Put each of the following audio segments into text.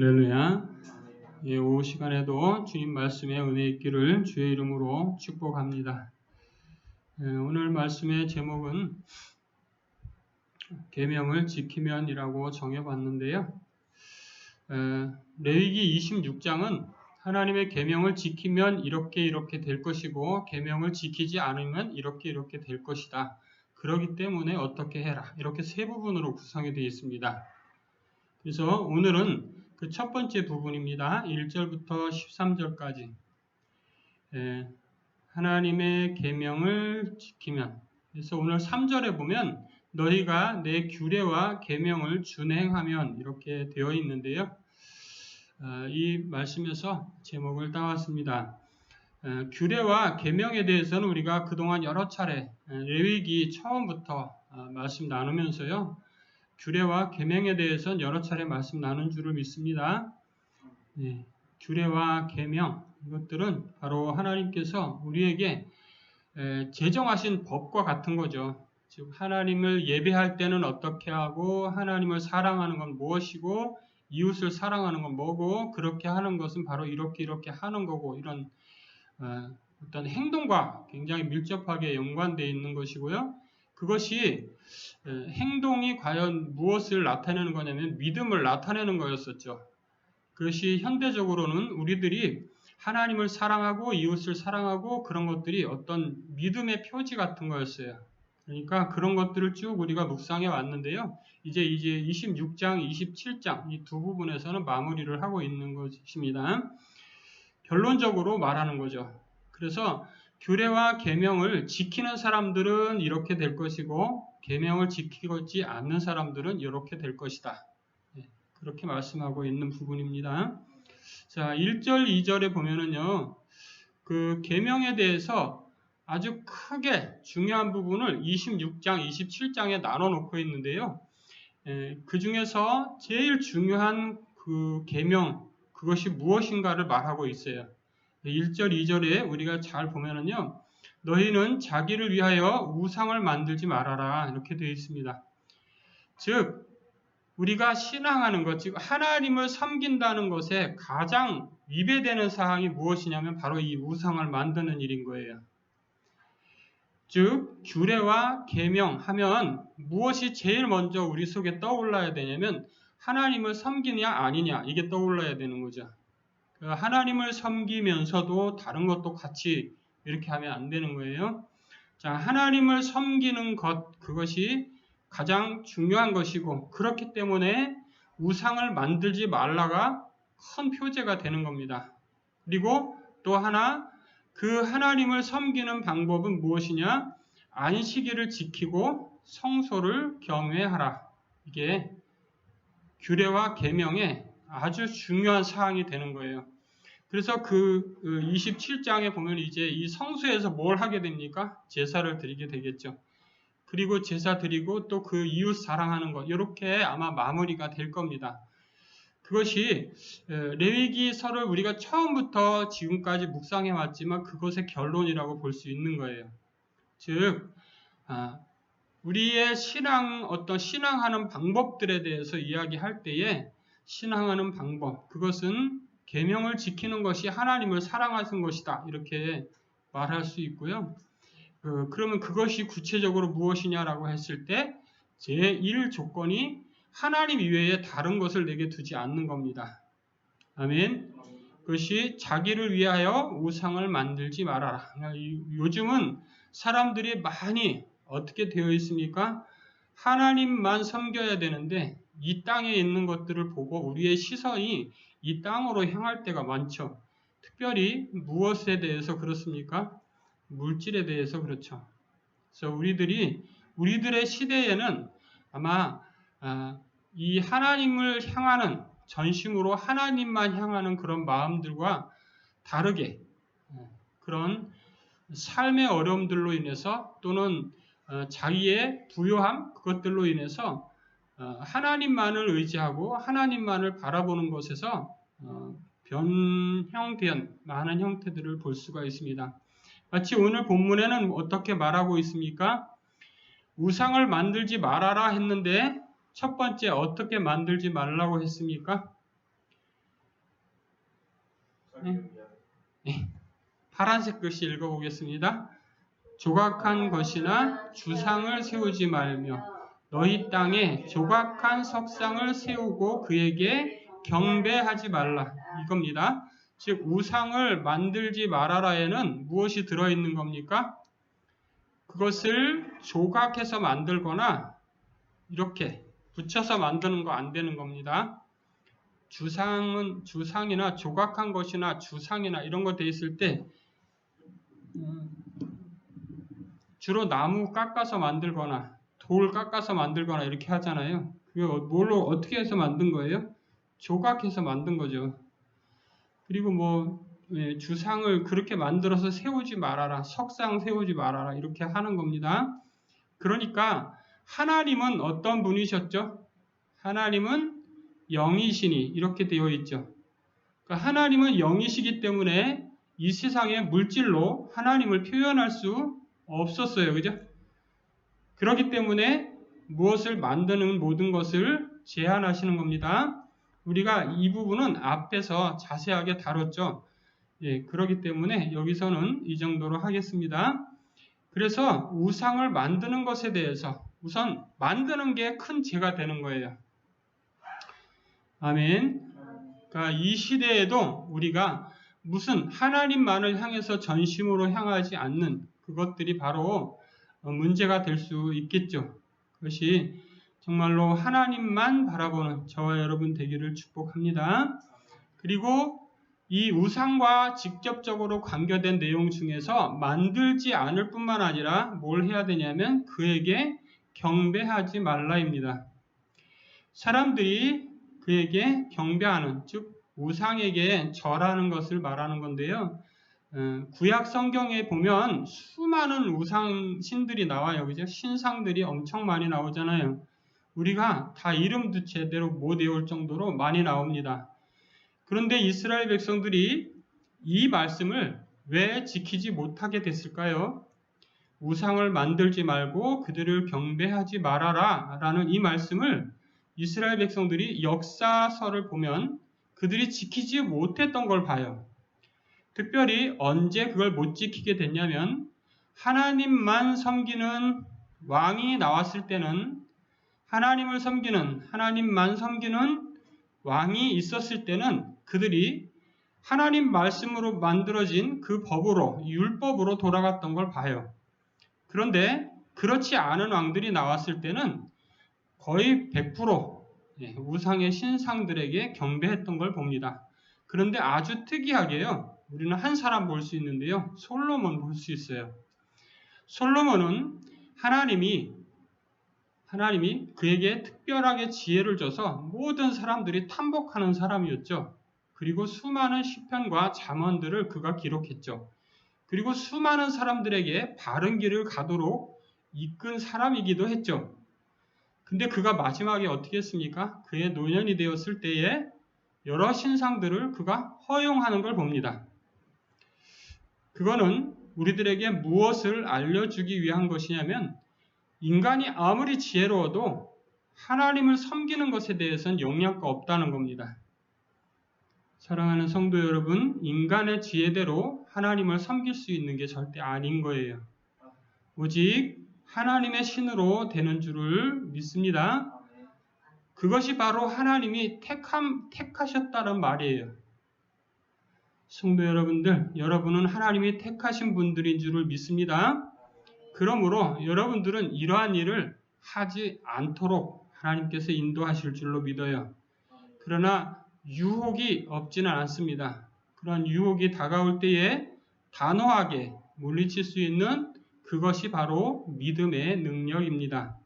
할렐루야. 예, 오후 시간에도 주님 말씀에 은혜 있기를 주의 이름으로 축복합니다. 예, 오늘 말씀의 제목은 계명을 지키면이라고 정해봤는데요. 예, 레위기 26장은 하나님의 계명을 지키면 이렇게 이렇게 될 것이고 계명을 지키지 않으면 이렇게 이렇게 될 것이다. 그러기 때문에 어떻게 해라. 이렇게 세 부분으로 구성이 되어 있습니다. 그래서 오늘은 그 첫 번째 부분입니다. 1절부터 13절까지. 예, 하나님의 계명을 지키면. 그래서 오늘 3절에 보면 너희가 내 규례와 계명을 준행하면 이렇게 되어 있는데요. 어, 이 말씀에서 제목을 따왔습니다. 어, 규례와 계명에 대해서는 우리가 그동안 여러 차례 어, 레위기 처음부터 말씀 나누면서요. 규례와 계명에 대해서는 여러 차례 말씀 나눈 줄을 믿습니다. 네, 규례와 계명 이것들은 바로 하나님께서 우리에게 에, 제정하신 법과 같은 거죠. 즉 하나님을 예배할 때는 어떻게 하고 하나님을 사랑하는 건 무엇이고 이웃을 사랑하는 건 뭐고 그렇게 하는 것은 바로 이렇게 이렇게 하는 거고 이런 어, 어떤 행동과 굉장히 밀접하게 연관되어 있는 것이고요. 그것이 행동이 과연 무엇을 나타내는 거냐면 믿음을 나타내는 거였었죠. 그것이 현대적으로는 우리들이 하나님을 사랑하고 이웃을 사랑하고 그런 것들이 어떤 믿음의 표지 같은 거였어요. 그러니까 그런 것들을 쭉 우리가 묵상해 왔는데요. 이제 이제 26장, 27장 이 두 부분에서는 마무리를 하고 있는 것입니다. 결론적으로 말하는 거죠. 그래서 규례와 계명을 지키는 사람들은 이렇게 될 것이고 계명을 지키지 않는 사람들은 이렇게 될 것이다. 네, 그렇게 말씀하고 있는 부분입니다. 자, 1절, 2절에 보면은요. 그 계명에 대해서 아주 크게 중요한 부분을 26장, 27장에 나눠 놓고 있는데요. 예, 그 중에서 제일 중요한 그 계명 그것이 무엇인가를 말하고 있어요. 1절, 2절에 우리가 잘 보면은요, 너희는 자기를 위하여 우상을 만들지 말아라. 이렇게 되어 있습니다. 즉, 우리가 신앙하는 것, 즉, 하나님을 섬긴다는 것에 가장 위배되는 사항이 무엇이냐면 바로 이 우상을 만드는 일인 거예요. 즉, 규례와 계명 하면 무엇이 제일 먼저 우리 속에 떠올라야 되냐면 하나님을 섬기냐 아니냐 이게 떠올라야 되는 거죠. 그 하나님을 섬기면서도 다른 것도 같이 이렇게 하면 안 되는 거예요. 자, 하나님을 섬기는 것, 그것이 가장 중요한 것이고, 그렇기 때문에 우상을 만들지 말라가 큰 표제가 되는 겁니다. 그리고 또 하나, 그 하나님을 섬기는 방법은 무엇이냐? 안식일을 지키고 성소를 경외하라. 이게 규례와 계명의 아주 중요한 사항이 되는 거예요. 그래서 그 27장에 그 보면 이제 이 성수에서 뭘 하게 됩니까? 제사를 드리게 되겠죠. 그리고 제사 드리고 또 그 이웃 사랑하는 것 이렇게 아마 마무리가 될 겁니다. 그것이 레위기서를 우리가 처음부터 지금까지 묵상해 왔지만 그것의 결론이라고 볼 수 있는 거예요. 즉 아, 우리의 신앙 어떤 신앙하는 방법들에 대해서 이야기할 때에 신앙하는 방법 그것은 계명을 지키는 것이 하나님을 사랑하는 것이다 이렇게 말할 수 있고요. 그, 그러면 그것이 구체적으로 무엇이냐라고 했을 때 제1 조건이 하나님 이외에 다른 것을 내게 두지 않는 겁니다. 아멘. 그것이 자기를 위하여 우상을 만들지 말아라. 요즘은 사람들이 많이 어떻게 되어 있습니까? 하나님만 섬겨야 되는데 이 땅에 있는 것들을 보고 우리의 시선이 이 땅으로 향할 때가 많죠. 특별히 무엇에 대해서 그렇습니까? 물질에 대해서 그렇죠. 그래서 우리들이 우리들의 시대에는 아마 아, 이 하나님을 향하는 전심으로 하나님만 향하는 그런 마음들과 다르게 어, 그런 삶의 어려움들로 인해서 또는 어, 자기의 부요함 그것들로 인해서 어, 하나님만을 의지하고 하나님만을 바라보는 것에서 어, 변형된 많은 형태들을 볼 수가 있습니다. 마치 오늘 본문에는 어떻게 말하고 있습니까? 우상을 만들지 말아라 했는데 첫 번째 어떻게 만들지 말라고 했습니까? 네. 파란색 글씨 읽어보겠습니다. 조각한 것이나 주상을 세우지 말며 너희 땅에 조각한 석상을 세우고 그에게 경배하지 말라. 이겁니다. 즉 우상을 만들지 말아라에는 무엇이 들어있는 겁니까? 그것을 조각해서 만들거나 이렇게 붙여서 만드는 거 안 되는 겁니다. 주상은 주상이나 조각한 것이나 주상이나 이런 거 돼 있을 때 음, 주로 나무 깎아서 만들거나 돌 깎아서 만들거나 이렇게 하잖아요. 그게 뭘로 어떻게 해서 만든 거예요? 조각해서 만든 거죠. 그리고 뭐 예, 주상을 그렇게 만들어서 세우지 말아라. 석상 세우지 말아라. 이렇게 하는 겁니다. 그러니까 하나님은 어떤 분이셨죠? 하나님은 영이시니 이렇게 되어 있죠. 그러니까 하나님은 영이시기 때문에 이 세상의 물질로 하나님을 표현할 수 없었어요. 그죠? 그렇기 때문에 무엇을 만드는 모든 것을 제한하시는 겁니다. 우리가 이 부분은 앞에서 자세하게 다뤘죠. 예, 그렇기 때문에 여기서는 이 정도로 하겠습니다. 그래서 우상을 만드는 것에 대해서 우선 만드는 게 큰 죄가 되는 거예요. 아멘. 그러니까 이 시대에도 우리가 무슨 하나님만을 향해서 전심으로 향하지 않는 그것들이 바로 문제가 될 수 있겠죠. 그것이 정말로 하나님만 바라보는 저와 여러분 되기를 축복합니다. 그리고 이 우상과 직접적으로 관계된 내용 중에서 만들지 않을 뿐만 아니라 뭘 해야 되냐면 그에게 경배하지 말라입니다. 사람들이 그에게 경배하는, 즉, 우상에게 절하는 것을 말하는 건데요. 어, 구약 성경에 보면 수많은 우상 신들이 나와요. 그죠? 신상들이 엄청 많이 나오잖아요. 우리가 다 이름도 제대로 못 외울 정도로 많이 나옵니다. 그런데 이스라엘 백성들이 이 말씀을 왜 지키지 못하게 됐을까요? 우상을 만들지 말고 그들을 경배하지 말아라 라는 이 말씀을 이스라엘 백성들이 역사서를 보면 그들이 지키지 못했던 걸 봐요. 특별히 언제 그걸 못 지키게 됐냐면 하나님만 섬기는 왕이 나왔을 때는 하나님을 섬기는 하나님만 섬기는 왕이 있었을 때는 그들이 하나님 말씀으로 만들어진 그 법으로 율법으로 돌아갔던 걸 봐요. 그런데 그렇지 않은 왕들이 나왔을 때는 거의 100% 예, 우상의 신상들에게 경배했던 걸 봅니다. 그런데 아주 특이하게요. 우리는 한 사람 볼 수 있는데요. 솔로몬 볼 수 있어요. 솔로몬은 하나님이 하나님이 그에게 특별하게 지혜를 줘서 모든 사람들이 탐복하는 사람이었죠. 그리고 수많은 시편과 잠언들을 그가 기록했죠. 그리고 수많은 사람들에게 바른 길을 가도록 이끈 사람이기도 했죠. 근데 그가 마지막에 어떻게 했습니까? 그의 노년이 되었을 때에 여러 신상들을 그가 허용하는 걸 봅니다. 그거는 우리들에게 무엇을 알려주기 위한 것이냐면 인간이 아무리 지혜로워도 하나님을 섬기는 것에 대해서는 영향가 없다는 겁니다. 사랑하는 성도 여러분, 인간의 지혜대로 하나님을 섬길 수 있는 게 절대 아닌 거예요. 오직 하나님의 신으로 되는 줄을 믿습니다. 그것이 바로 하나님이 택함, 택하셨다는 말이에요. 성도 여러분들, 여러분은 하나님이 택하신 분들인 줄을 믿습니다. 그러므로 여러분들은 이러한 일을 하지 않도록 하나님께서 인도하실 줄로 믿어요. 그러나 유혹이 없지는 않습니다. 그런 유혹이 다가올 때에 단호하게 물리칠 수 있는 그것이 바로 믿음의 능력입니다.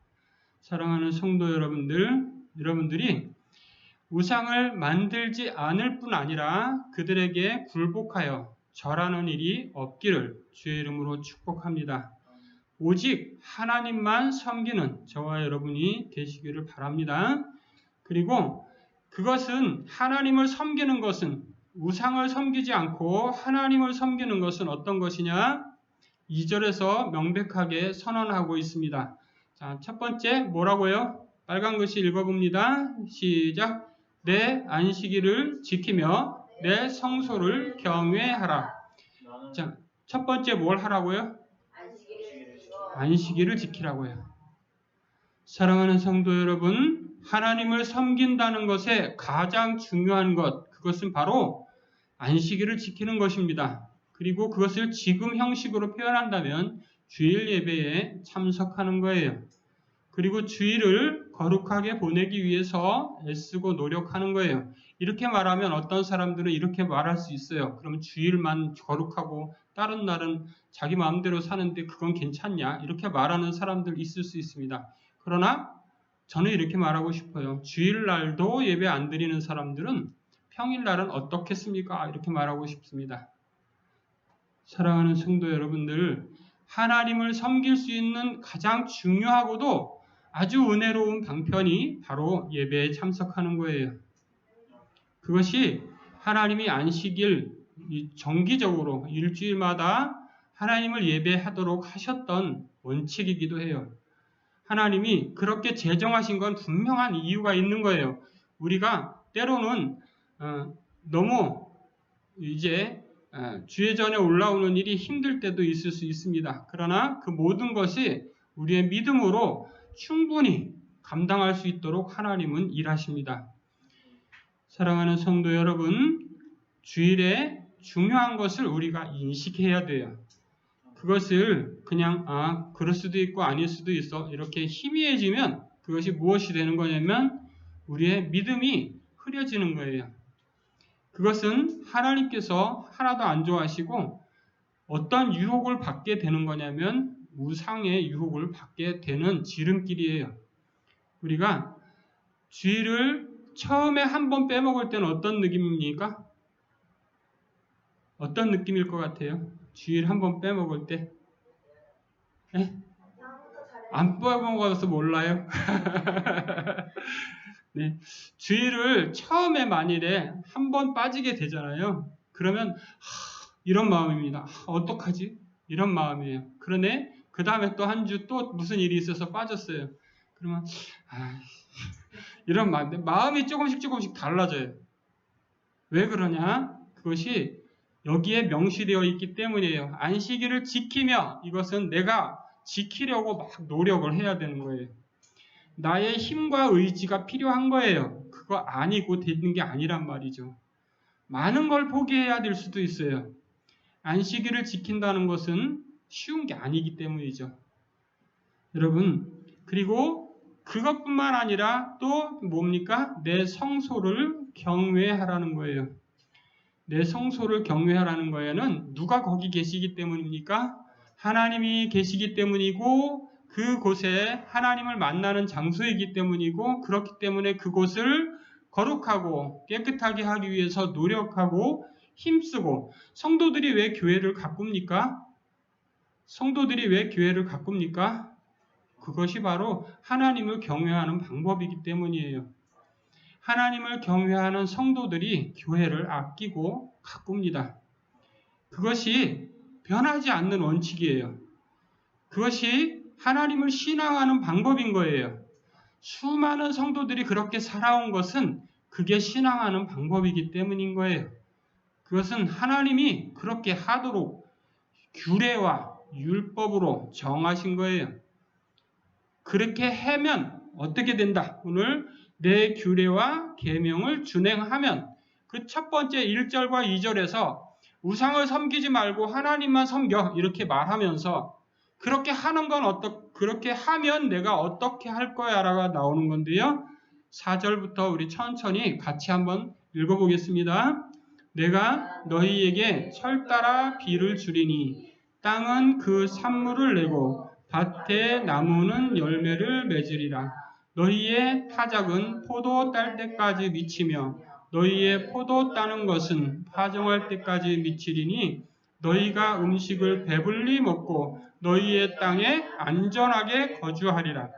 사랑하는 성도 여러분들, 여러분들이 우상을 만들지 않을 뿐 아니라 그들에게 굴복하여 절하는 일이 없기를 주의 이름으로 축복합니다. 오직 하나님만 섬기는 저와 여러분이 되시기를 바랍니다. 그리고 그것은 하나님을 섬기는 것은 우상을 섬기지 않고 하나님을 섬기는 것은 어떤 것이냐? 2절에서 명백하게 선언하고 있습니다. 자, 첫 번째 뭐라고요? 빨간 글씨 읽어봅니다. 시작. 내 안식일을 지키며 내 성소를 경외하라. 자, 첫 번째 뭘 하라고요? 안식일을 지키라고요. 사랑하는 성도 여러분, 하나님을 섬긴다는 것에 가장 중요한 것, 그것은 바로 안식일을 지키는 것입니다. 그리고 그것을 지금 형식으로 표현한다면 주일 예배에 참석하는 거예요. 그리고 주일을 거룩하게 보내기 위해서 애쓰고 노력하는 거예요. 이렇게 말하면 어떤 사람들은 이렇게 말할 수 있어요. 그러면 주일만 거룩하고 다른 날은 자기 마음대로 사는데 그건 괜찮냐? 이렇게 말하는 사람들 있을 수 있습니다. 그러나 저는 이렇게 말하고 싶어요. 주일날도 예배 안 드리는 사람들은 평일날은 어떻겠습니까? 이렇게 말하고 싶습니다. 사랑하는 성도 여러분들, 하나님을 섬길 수 있는 가장 중요하고도 아주 은혜로운 방편이 바로 예배에 참석하는 거예요. 그것이 하나님이 안식일 정기적으로 일주일마다 하나님을 예배하도록 하셨던 원칙이기도 해요. 하나님이 그렇게 제정하신 건 분명한 이유가 있는 거예요. 우리가 때로는 어, 너무 이제 어, 주의 전에 올라오는 일이 힘들 때도 있을 수 있습니다. 그러나 그 모든 것이 우리의 믿음으로 충분히 감당할 수 있도록 하나님은 일하십니다. 사랑하는 성도 여러분, 주일에 중요한 것을 우리가 인식해야 돼요. 그것을 그냥 아 그럴 수도 있고 아닐 수도 있어 이렇게 희미해지면 그것이 무엇이 되는 거냐면 우리의 믿음이 흐려지는 거예요. 그것은 하나님께서 하나도 안 좋아하시고 어떤 유혹을 받게 되는 거냐면 우상의 유혹을 받게 되는 지름길이에요. 우리가 주일을 처음에 한 번 빼먹을 때는 어떤 느낌입니까? 어떤 느낌일 것 같아요? 주일 한번 빼먹을 때? 네? 안 빼먹어서 몰라요? 네. 주일을 처음에 만일에 한 번 빠지게 되잖아요. 그러면 하, 이런 마음입니다. 하, 어떡하지? 이런 마음이에요. 그러네 그 다음에 또 한 주 또 무슨 일이 있어서 빠졌어요. 그러면 아, 이런 마음, 마음이 조금씩 조금씩 달라져요. 왜 그러냐? 그것이 여기에 명시되어 있기 때문이에요. 안식일을 지키며 이것은 내가 지키려고 막 노력을 해야 되는 거예요. 나의 힘과 의지가 필요한 거예요. 그거 아니고 되는 게 아니란 말이죠. 많은 걸 포기해야 될 수도 있어요. 안식일을 지킨다는 것은 쉬운 게 아니기 때문이죠. 여러분, 그리고 그것뿐만 아니라 또 뭡니까? 내 성소를 경외하라는 거예요. 내 성소를 경외하라는 거에는 누가 거기 계시기 때문입니까? 하나님이 계시기 때문이고 그곳에 하나님을 만나는 장소이기 때문이고 그렇기 때문에 그곳을 거룩하고 깨끗하게 하기 위해서 노력하고 힘쓰고 성도들이 왜 교회를 가꿉니까? 성도들이 왜 교회를 가꿉니까? 그것이 바로 하나님을 경외하는 방법이기 때문이에요. 하나님을 경외하는 성도들이 교회를 아끼고 가꿉니다. 그것이 변하지 않는 원칙이에요. 그것이 하나님을 신앙하는 방법인 거예요. 수많은 성도들이 그렇게 살아온 것은 그게 신앙하는 방법이기 때문인 거예요. 그것은 하나님이 그렇게 하도록 규례와 율법으로 정하신 거예요. 그렇게 하면 어떻게 된다? 오늘 내 규례와 계명을 준행하면 그 첫 번째 1절과 2절에서 우상을 섬기지 말고 하나님만 섬겨 이렇게 말하면서 그렇게 하는 건 어떠 그렇게 하면 내가 어떻게 할 거야라가 나오는 건데요. 4절부터 우리 천천히 같이 한번 읽어보겠습니다. 내가 너희에게 철 따라 비를 주리니 땅은 그 산물을 내고 밭에 나무는 열매를 맺으리라. 너희의 타작은 포도 딸 때까지 미치며 너희의 포도 따는 것은 파종할 때까지 미치리니 너희가 음식을 배불리 먹고 너희의 땅에 안전하게 거주하리라.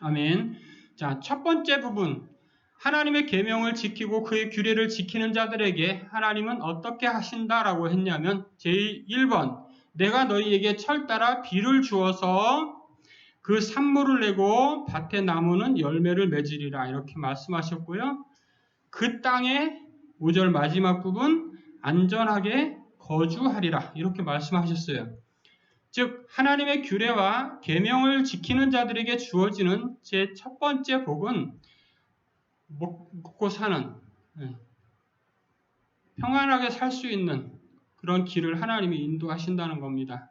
아멘. 자, 첫 번째 부분. 하나님의 계명을 지키고 그의 규례를 지키는 자들에게 하나님은 어떻게 하신다라고 했냐면 제1번 내가 너희에게 철 따라 비를 주어서 그 산물을 내고 밭에 나무는 열매를 맺으리라 이렇게 말씀하셨고요. 그 땅에 5절 마지막 부분 안전하게 거주하리라 이렇게 말씀하셨어요. 즉 하나님의 규례와 계명을 지키는 자들에게 주어지는 제 첫 번째 복은 먹고 사는 예, 평안하게 살 수 있는 그런 길을 하나님이 인도하신다는 겁니다.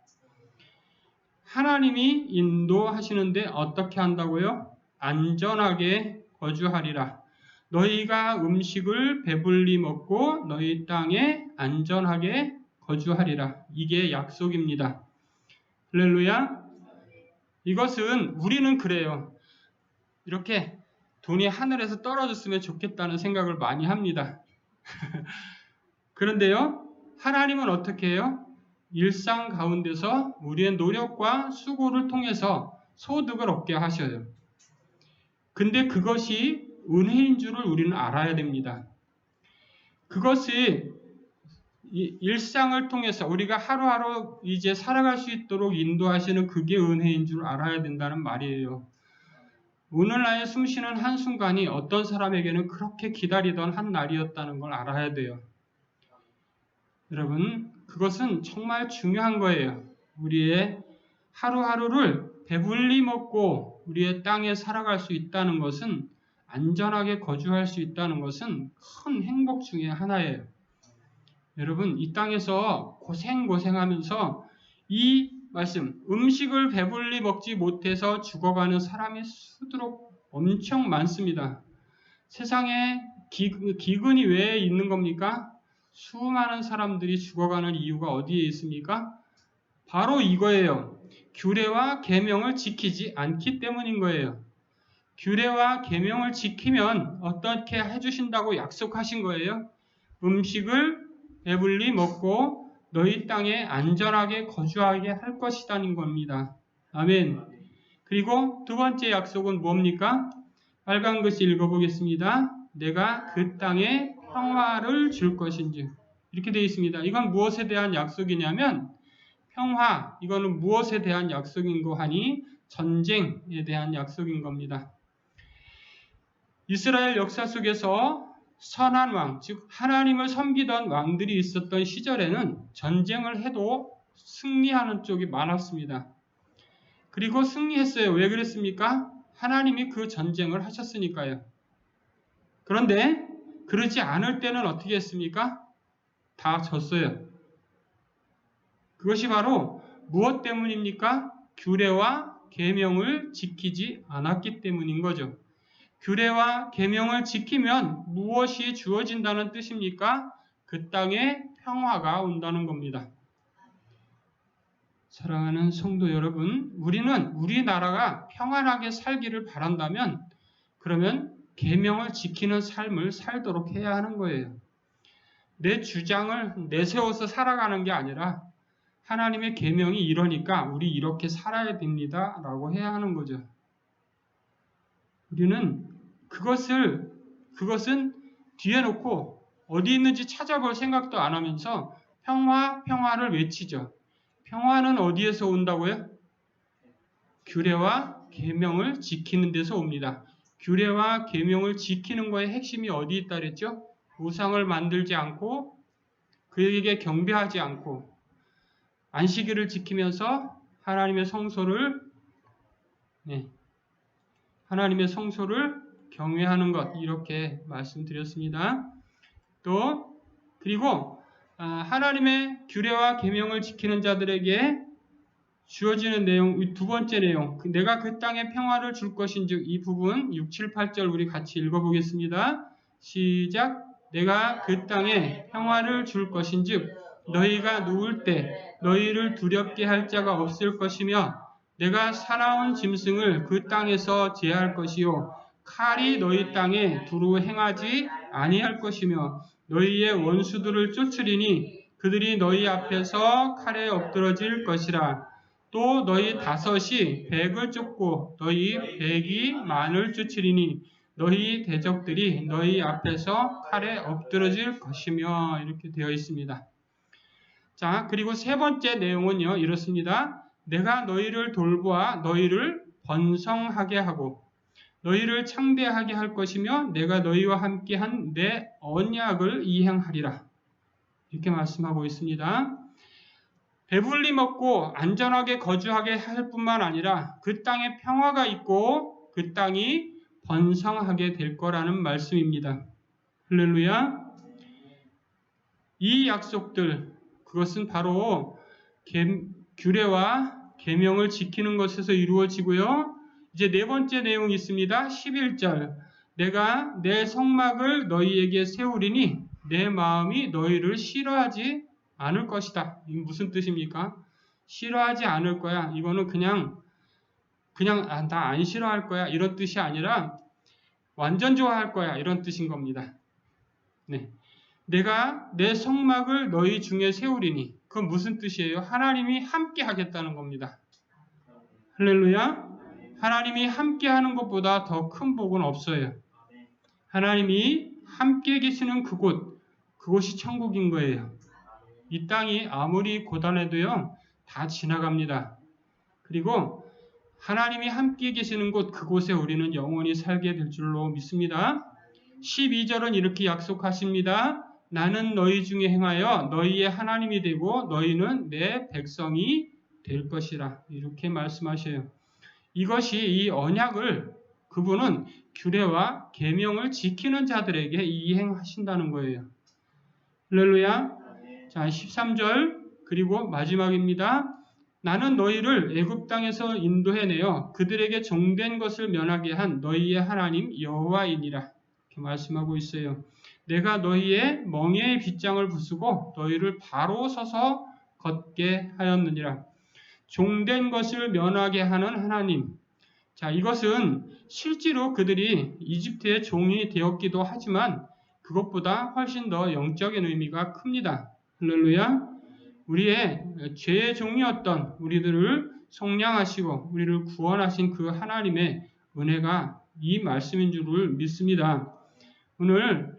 하나님이 인도하시는데 어떻게 한다고요? 안전하게 거주하리라. 너희가 음식을 배불리 먹고 너희 땅에 안전하게 거주하리라. 이게 약속입니다. 할렐루야. 이것은 우리는 그래요. 이렇게 돈이 하늘에서 떨어졌으면 좋겠다는 생각을 많이 합니다. 그런데요, 하나님은 어떻게 해요? 일상 가운데서 우리의 노력과 수고를 통해서 소득을 얻게 하셔요. 근데 그것이 은혜인 줄을 우리는 알아야 됩니다. 그것이 일상을 통해서 우리가 하루하루 이제 살아갈 수 있도록 인도하시는 그게 은혜인 줄 알아야 된다는 말이에요. 오늘날에 숨쉬는 한순간이 어떤 사람에게는 그렇게 기다리던 한 날이었다는 걸 알아야 돼요. 여러분, 그것은 정말 중요한 거예요. 우리의 하루하루를 배불리 먹고 우리의 땅에 살아갈 수 있다는 것은 안전하게 거주할 수 있다는 것은 큰 행복 중의 하나예요. 여러분, 이 땅에서 고생고생하면서 이 말씀, 음식을 배불리 먹지 못해서 죽어가는 사람이 수두룩 엄청 많습니다. 세상에 기근이 왜 있는 겁니까? 수많은 사람들이 죽어가는 이유가 어디에 있습니까? 바로 이거예요. 규례와 계명을 지키지 않기 때문인 거예요. 규례와 계명을 지키면 어떻게 해주신다고 약속하신 거예요? 음식을 배불리 먹고 너희 땅에 안전하게 거주하게 할 것이다는 겁니다. 아멘. 그리고 두 번째 약속은 뭡니까? 빨간 글씨 읽어보겠습니다. 내가 그 땅에 평화를 줄 것인지. 이렇게 되어 있습니다. 이건 무엇에 대한 약속이냐면 평화, 이거는 무엇에 대한 약속인 거 하니 전쟁에 대한 약속인 겁니다. 이스라엘 역사 속에서 선한 왕, 즉 하나님을 섬기던 왕들이 있었던 시절에는 전쟁을 해도 승리하는 쪽이 많았습니다. 그리고 승리했어요. 왜 그랬습니까? 하나님이 그 전쟁을 하셨으니까요. 그런데 그러지 않을 때는 어떻게 했습니까? 다 졌어요. 그것이 바로 무엇 때문입니까? 규례와 계명을 지키지 않았기 때문인 거죠. 규례와 계명을 지키면 무엇이 주어진다는 뜻입니까? 그 땅에 평화가 온다는 겁니다. 사랑하는 성도 여러분, 우리는 우리나라가 평안하게 살기를 바란다면 그러면 계명을 지키는 삶을 살도록 해야 하는 거예요. 내 주장을 내세워서 살아가는 게 아니라 하나님의 계명이 이러니까 우리 이렇게 살아야 됩니다라고 해야 하는 거죠. 우리는 그것을 그것은 뒤에 놓고 어디 있는지 찾아볼 생각도 안 하면서 평화 평화를 외치죠. 평화는 어디에서 온다고요? 규례와 계명을 지키는 데서 옵니다. 규례와 계명을 지키는 거의 핵심이 어디 있다 그랬죠? 우상을 만들지 않고 그에게 경배하지 않고 안식일을 지키면서 하나님의 성소를 네, 하나님의 성소를 경외하는 것 이렇게 말씀드렸습니다. 또 그리고 아, 하나님의 규례와 계명을 지키는 자들에게 주어지는 내용 두 번째 내용 그 내가 그 땅에 평화를 줄 것인즉 이 부분 6, 7, 8절 우리 같이 읽어보겠습니다. 시작. 내가 그 땅에 평화를 줄 것인즉 너희가 누울 때 너희를 두렵게 할 자가 없을 것이며 내가 사나운 짐승을 그 땅에서 제할 것이요. 칼이 너희 땅에 두루 행하지 아니할 것이며 너희의 원수들을 쫓으리니 그들이 너희 앞에서 칼에 엎드러질 것이라 또 너희 다섯이 백을 쫓고 너희 백이 만을 쫓으리니 너희 대적들이 너희 앞에서 칼에 엎드러질 것이며 이렇게 되어 있습니다. 자, 그리고 세 번째 내용은요, 이렇습니다. 내가 너희를 돌보아 너희를 번성하게 하고 너희를 창대하게 할 것이며 내가 너희와 함께 한 내 언약을 이행하리라. 이렇게 말씀하고 있습니다. 배불리 먹고 안전하게 거주하게 할 뿐만 아니라 그 땅에 평화가 있고 그 땅이 번성하게 될 거라는 말씀입니다. 할렐루야. 이 약속들 그것은 바로 계, 규례와 계명을 지키는 것에서 이루어지고요. 이제 네 번째 내용이 있습니다. 11절. 내가 내 성막을 너희에게 세우리니 내 마음이 너희를 싫어하지 않을 것이다. 이게 무슨 뜻입니까? 싫어하지 않을 거야. 이거는 그냥 그냥 아, 나안 싫어할 거야. 이런 뜻이 아니라 완전 좋아할 거야. 이런 뜻인 겁니다. 네. 내가 내 성막을 너희 중에 세우리니 그건 무슨 뜻이에요? 하나님이 함께 하겠다는 겁니다. 할렐루야. 하나님이 함께 하는 것보다 더 큰 복은 없어요. 하나님이 함께 계시는 그곳, 그곳이 천국인 거예요. 이 땅이 아무리 고단해도요, 다 지나갑니다. 그리고 하나님이 함께 계시는 곳, 그곳에 우리는 영원히 살게 될 줄로 믿습니다. 12절은 이렇게 약속하십니다. 나는 너희 중에 행하여 너희의 하나님이 되고 너희는 내 백성이 될 것이라. 이렇게 말씀하셔요. 이것이 이 언약을 그분은 규례와 계명을 지키는 자들에게 이행하신다는 거예요. 할렐루야. 자, 13절 그리고 마지막입니다. 나는 너희를 애굽 땅에서 인도해내어 그들에게 종된 것을 면하게 한 너희의 하나님 여호와이니라. 이렇게 말씀하고 있어요. 내가 너희의 멍에의 빗장을 부수고 너희를 바로 서서 걷게 하였느니라. 종된 것을 면하게 하는 하나님. 자, 이것은 실제로 그들이 이집트의 종이 되었기도 하지만 그것보다 훨씬 더 영적인 의미가 큽니다. 할렐루야. 우리의 죄의 종이었던 우리들을 속량하시고 우리를 구원하신 그 하나님의 은혜가 이 말씀인 줄을 믿습니다. 오늘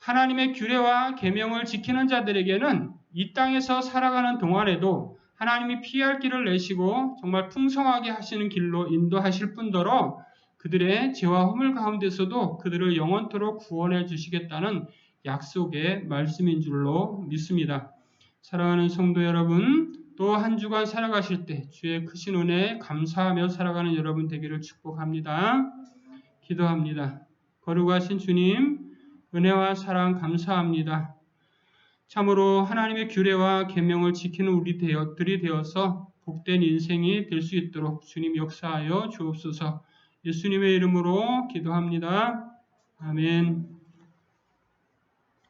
하나님의 규례와 계명을 지키는 자들에게는 이 땅에서 살아가는 동안에도 하나님이 피할 길을 내시고 정말 풍성하게 하시는 길로 인도하실 뿐더러 그들의 죄와 허물 가운데서도 그들을 영원토록 구원해 주시겠다는 약속의 말씀인 줄로 믿습니다. 사랑하는 성도 여러분, 또 한 주간 살아가실 때 주의 크신 은혜에 감사하며 살아가는 여러분 되기를 축복합니다. 기도합니다. 거룩하신 주님, 은혜와 사랑 감사합니다. 참으로 하나님의 규례와 계명을 지키는 우리들이 되어서 복된 인생이 될 수 있도록 주님 역사하여 주옵소서. 예수님의 이름으로 기도합니다. 아멘.